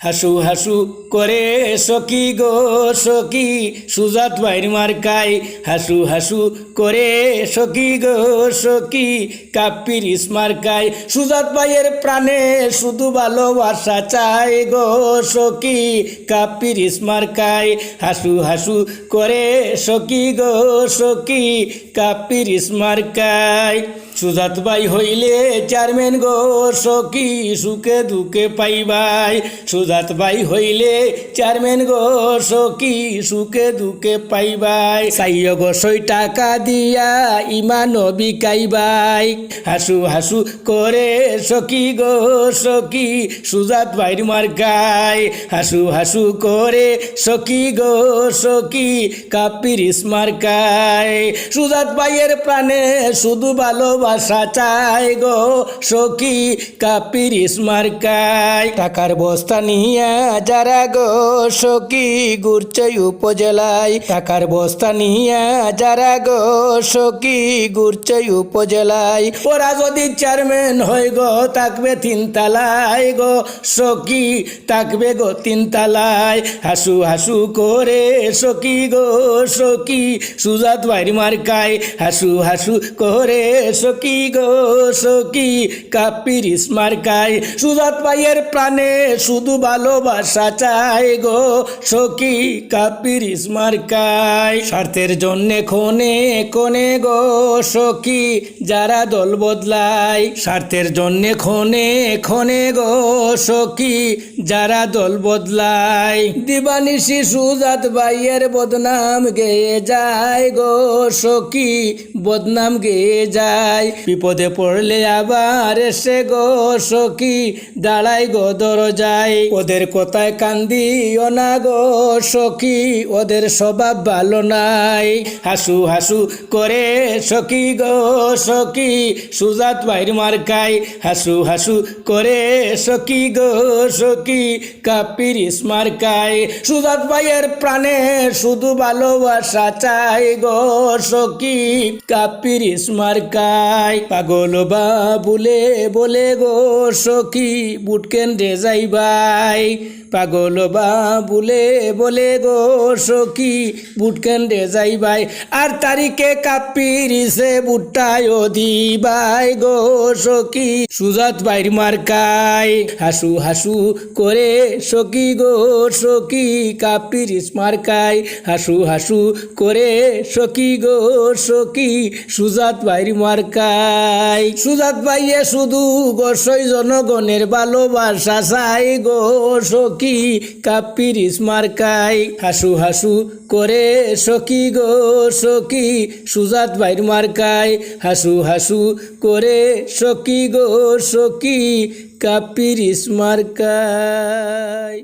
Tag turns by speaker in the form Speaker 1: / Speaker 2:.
Speaker 1: হাসু হাসু করে সকি গো সকি সুজাত বাইর মার্কাই হাসু হাসু করে সকি গো সকি কাপ্পির ইসমার্কাই সুজাত ভাইয়ের প্রাণে শুধু ভালোবাসা চাই গো সকি কাপ্পির ইসমার্কাই হাসু হাসু করে সকি গো সকি কাপ্পির ইসমার্কাই সুজাত ভাই হইলে চেয়ারম্যান গো সকি সুখে দুঃখে পাইবাই। সুজাত ভাই হইলে চেয়ারম্যান গো সকি সুখে দুঃখে পাইবাই। চাইয় গছই টাকা দিয়া ইমান বিকাইবাই। হাসু হাসু করে সকি গো সকি সুজাত ভাইর মার্কাই। হাসু হাসু করে সকি গো সকি কাপির মার্কাই। সুজাত ভাইয়ের প্রাণে শুধু ভালোবাসা চাই গো সখী কাপির মার্কাই টাকার বস্তা নিয়ে যারা গো সখী গুরচই উপজেলায়। টাকার বস্তা নিয়ে যারা গো সখী গুরচই উপজেলায়। ওরা যদি চেয়ারম্যান হয় গো, থাকবে তিনতলায় গো সখী, থাকবে গো তিনতলায় হাসু হাসু করে সখী গো সখী, সুজাত বাইর মার্কায়। হাসু হাসু করে সখী গো, সখী, কাপির মার্কায় সুজাত ভাইয়ের প্রাণে শুধু ভালোবাসা চাই গো, সখী, কাপির মার্কায় স্বার্থের জন্যে খনে কোনে গো, সখী, যারা দল বদলায়। স্বার্থের জন্যে খনে খনে গো, সখী, যারা দল বদলায়। দিবানিশি সুজাত ভাইয়ের বদনাম গেয়ে যায় গো, সখী, বদনাম গেয়ে যায়। বিপদে পড়লে আবার এসে গো সখী, দাঁড়াই গো দরজায়। ওদের কথায় কান্দি না গো সখী, ওদের স্বভাব ভালো নাই। হাসু হাসু করে সখী গো সখী, সুজাত ভাইর মার্কাই হাসু হাসু করে সখী গো সখী, কাপির মার্কাই সুজাত ভাইয়ের প্রাণে শুধু ভালোবাসা চাই গো সখী, কাপির মার্কাই পাগল বা বলে গো সখী, বুটকেন রে যাইবাই পাগল বা বলে গো সখী, বুটকেন রে যাইবাই আর তারিখে কাপিরিছে বুটটায় দিবাই গো সখী। সুজাত বাইর মার্কাই হাসু হাসু করে সখী গো সখী। কাপিরিস মার্কাই হাসু হাসু করে সখী গো সখী। সুজাত বাইর মার্কাই সুজাত ভাইয়ে শুধু গোসই জনগণের ভালোবাসা চাই গো সখী। কাপির মার্কাই হাসু হাসু করে সখী গো সখী। সুজাত ভাইর মার্কাই হাসু হাসু করে সখী গো সখী। কাপির মার্কাই